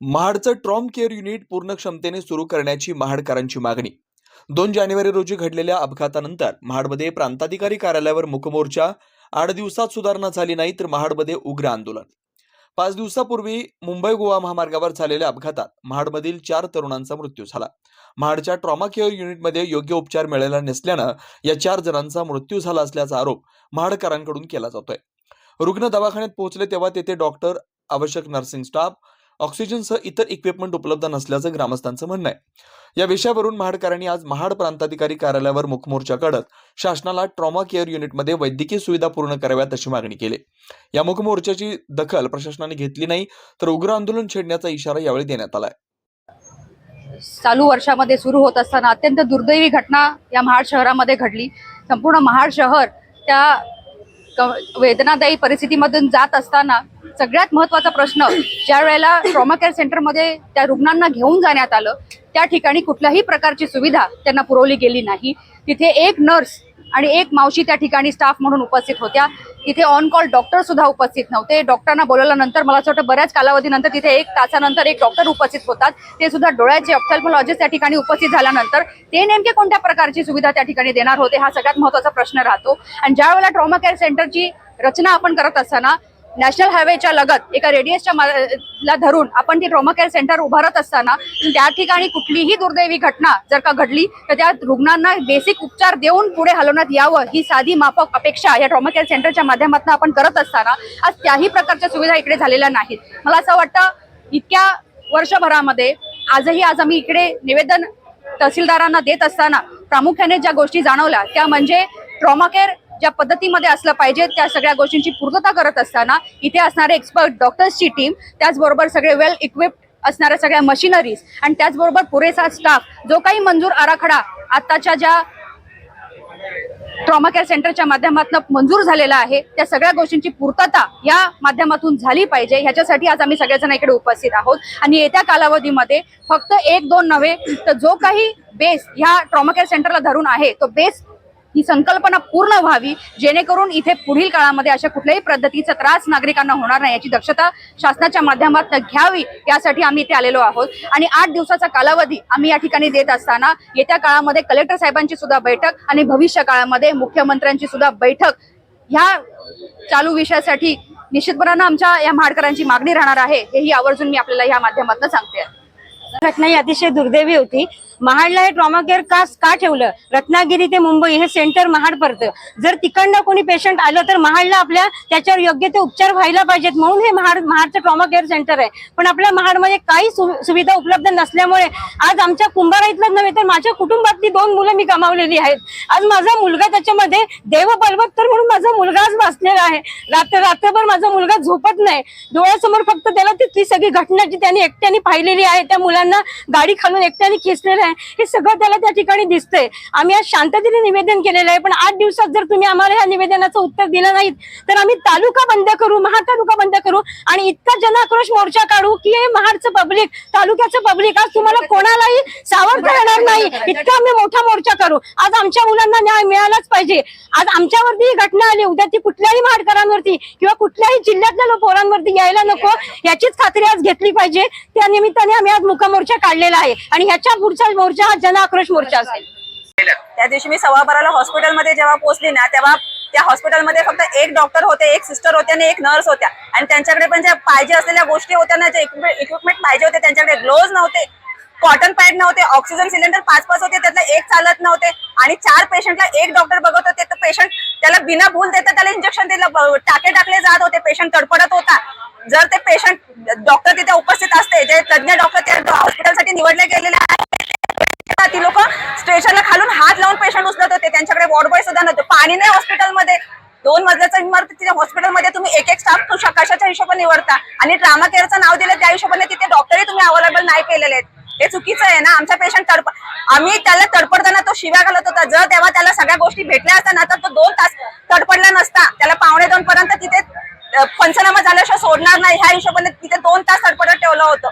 महाडचं ट्रॉम care unit पूर्ण क्षमतेने सुरू करण्याची महाडकरांची मागणी. दोन जानेवारी रोजी घडलेल्या अपघातानंतर महाडमध्ये प्रांताधिकारी कार्यालयावर मुकमोर्चा आठ दिवसात सुधारणा झाली नाही तर महाडमध्ये उग्र आंदोलन. पाच दिवसापूर्वी मुंबई गोवा महामार्गावर झालेल्या अपघातात महाडमधील चार तरुणांचा मृत्यू झाला. महाडच्या ट्रॉमा केअर युनिटमध्ये योग्य उपचार मिळाला नसल्यानं या चार जणांचा मृत्यू झाला असल्याचा आरोप महाडकरांकडून केला जातोय. रुग्ण दवाखान्यात पोहोचले तेव्हा तेथे डॉक्टर आवश्यक नर्सिंग स्टाफ ऑक्सिजनसह इतर इक्विपमेंट उपलब्ध नसल्याचं ग्रामस्थांचं म्हणणं आहे. या विषयावरून महाडकरांनी आज महाड प्रांताधिकारी कार्यालयावर मुखमोर्चा काढत शासनाला ट्रॉमा केअर युनिटमध्ये वैद्यकीय सुविधा पूर्ण कराव्यात अशी मागणी केली. या मुखमोर्चाची दखल प्रशासनाने घेतली नाही तर उग्र आंदोलन छेडण्याचा इशारा यावेळी देण्यात आलाय. चालू वर्षामध्ये सुरू होत असताना अत्यंत दुर्दैवी घटना या महाड शहरामध्ये घडली. संपूर्ण महाड शहर त्या वेदनादायी परिस्थितीमधून जात असताना सगळ्यात महत्त्वाचा प्रश्न ज्या वेळेला ट्रॉमा केअर सेंटरमध्ये त्या रुग्णांना घेऊन जाण्यात आलं त्या ठिकाणी कुठल्याही प्रकारची सुविधा त्यांना पुरवली गेली नाही. तिथे एक नर्स आणि एक मावशी त्या ठिकाणी स्टाफ म्हणून उपस्थित होत्या. तिथे ऑन कॉल डॉक्टर सुद्धा उपस्थित नव्हते. डॉक्टरांना बोलवल्यानंतर मला असं वाटतं बऱ्याच कालावधीनंतर तिथे एक तासानंतर एक डॉक्टर उपस्थित होतात. ते सुद्धा डोळ्याचे ऑप्थॅल्मॉलॉजिस्ट त्या ठिकाणी उपस्थित झाल्यानंतर ते नेमके कोणत्या प्रकारची सुविधा त्या ठिकाणी देणार होते हा सगळ्यात महत्त्वाचा प्रश्न राहतो. आणि ज्या वेळेला ट्रॉमा केअर सेंटरची रचना आपण करत असताना नॅशनल हायवेच्या लगत एका रेडियसच्या ला धरून आपण ती ट्रॉमा केअर सेंटर उभारत असताना त्या ठिकाणी कुठलीही दुर्दैवी घटना जर का घडली तर त्या रुग्णांना बेसिक उपचार देऊन पुढे हलवण्यात यावं ही साधी माफक अपेक्षा या ट्रॉमा केअर सेंटरच्या माध्यमातून आपण करत असताना आज त्याही प्रकारच्या सुविधा इकडे झालेल्या नाहीत. मला असं वाटतं इतक्या वर्षभरामध्ये आजही आज आम्ही इकडे निवेदन तहसीलदारांना देत असताना प्रामुख्याने ज्या गोष्टी जाणवल्या त्या म्हणजे ट्रॉमा केअर ज्या पद्धतीमध्ये असलं पाहिजे त्या सगळ्या गोष्टींची पूर्तता करत असताना इथे असणारे एक्सपर्ट डॉक्टर्सची टीम त्याचबरोबर सगळे वेल इक्विप्ड असणाऱ्या सगळ्या मशिनरीज आणि त्याचबरोबर पुरेसा स्टाफ जो काही मंजूर आराखडा आत्ताच्या ज्या ट्रॉमा केअर सेंटरच्या माध्यमातून मंजूर झालेला आहे त्या सगळ्या गोष्टींची पूर्तता या माध्यमातून झाली पाहिजे. ह्याच्यासाठी आज आम्ही सगळेजण इकडे उपस्थित आहोत. आणि येत्या कालावधीमध्ये फक्त एक दोन नव्हे तर जो काही बेस ह्या ट्रॉमा केअर सेंटरला धरून आहे तो बेस ही संकल्पना पूर्ण व्हावी जेणेकरून इथे पुढील काळामध्ये अशा कुठल्याही पद्धतीचा त्रास नागरिकांना होणार नाही याची दक्षता शासनाच्या माध्यमातून घ्यावी यासाठी आम्ही इथे आलेलो आहोत. आणि आठ दिवसाचा कालावधी आम्ही या ठिकाणी देत असताना येत्या काळामध्ये कलेक्टर साहेबांची सुद्धा बैठक आणि भविष्य काळामध्ये मुख्यमंत्र्यांची सुद्धा बैठक ह्या चालू विषयासाठी निश्चितपणानं आमच्या या महाडकरांची मागणी राहणार आहे हेही आवर्जून मी आपल्याला या माध्यमातून सांगते. घटना ही अतिशय दुर्दैवी होती. महाडला हे ट्रॉमा केअर का का ठेवलं? रत्नागिरी ते मुंबई हे सेंटर महाड पडतं जर तिकडनं कोणी पेशंट आलं तर महाडला आपल्या त्याच्यावर योग्य ते उपचार व्हायला पाहिजेत म्हणून हे महाड महाडचं ट्रॉमा केअर सेंटर आहे. पण आपल्या महाडमध्ये काही सु- सुविधा उपलब्ध नसल्यामुळे आज आमच्या कुंभारा इथलंच नव्हे तर माझ्या कुटुंबातली दोन मुलं मी गमावलेली आहेत. आज माझा मुलगा त्याच्यामध्ये देव बलवत्तर म्हणून माझा मुलगा आज बसलेला आहे. रात्र रात्रभर माझा मुलगा झोपत नाही. डोळ्यासमोर फक्त त्याला तिथली सगळी घटना जी त्यांनी एकट्याने पाहिलेली आहे. त्या मुलांना गाडी खालून एकट्याने खेचलेलं आहे. हे सगळं त्याला त्या ठिकाणी दिसतंय. आम्ही आज शांततेने निवेदन केलेलं आहे पण आठ दिवसात जर तुम्ही आम्हाला या निवेदनाचं उत्तर दिलं नाहीत तर आम्ही तालुका बंद करू महातालुका बंद करू आणि इतका जनाक्रोश मोर्चा काढू की हे महाडचं पब्लिक तालुक्याचं पब्लिक आज तुम्हाला कोणालाही सावरता येणार नाही. इतका आम्ही मोठा मोर्चा करू. आज आमच्या मुलांना न्याय मिळालाच पाहिजे. आज आमच्यावरती ही घटना आली उद्या ती कुठल्याही महाडकरांवरती किंवा कुठल्याही जिल्ह्यातल्या पोरांवरती यायला नको याचीच खात्री आज घेतली पाहिजे. त्या निमित्ताने आम्ही आज मुका मोर्चा काढलेला आहे आणि ह्याच्या पुढचा मोर्चा हा जनाक्रोश मोर्चा असेल. त्या दिवशी मी सव्वा बाराला हॉस्पिटलमध्ये जेव्हा पोहोचली ना तेव्हा त्या हॉस्पिटलमध्ये फक्त एक डॉक्टर होते एक सिस्टर होते आणि एक नर्स होत्या. आणि त्यांच्याकडे पण ज्या पाहिजे असलेल्या गोष्टी होत्या ना जे इक्विपमेंट पाहिजे होते त्यांच्याकडे ग्लोव्ह नव्हते कॉटन पॅड नव्हते ऑक्सिजन सिलेंडर पाच पाच होते त्यातलं एक चालत नव्हते. आणि चार पेशंटला एक डॉक्टर बघत होते तर पेशंट त्याला बिना भूल देता त्याला इंजेक्शन दिलं टाके टाकले जात होते पेशंट तडपडत होता. जर ते पेशंट डॉक्टर तिथे उपस्थित असते. जे तज्ञ डॉक्टर त्या हॉस्पिटलसाठी निवडले गेलेले आहेत. ती लोक स्टेशनला खालून हात लावून पेशंट उचलत होते. त्यांच्याकडे वॉर्ड बॉय सुद्धा नव्हते. पाणी नाही हॉस्पिटलमध्ये. दोन मजल्याचा इमारत तिथे हॉस्पिटलमध्ये तुम्ही एक एक स्टाफ कशाच्या हिशोबाने निवडता? आणि ट्रामा केअरचं नाव दिलं त्या हिशोबाने तिथे डॉक्टरही तुम्ही अवेलेबल नाही केलेले आहेत. हे चुकीचं आहे ना? आमचा पेशंट तडप आम्ही त्याला तडपडताना तो शिव्या घालत होता. जर तेव्हा त्याला सगळ्या गोष्टी भेटल्या असत्या ना तर तो दोन तास तडपडला नसता. त्याला पावणे दोन पर्यंत तिथे पंचनामा झाल्याशिवाय सोडणार नाही. ह्या हिशोबाने तिथे दोन तास अडपडत ठेवलं होतं.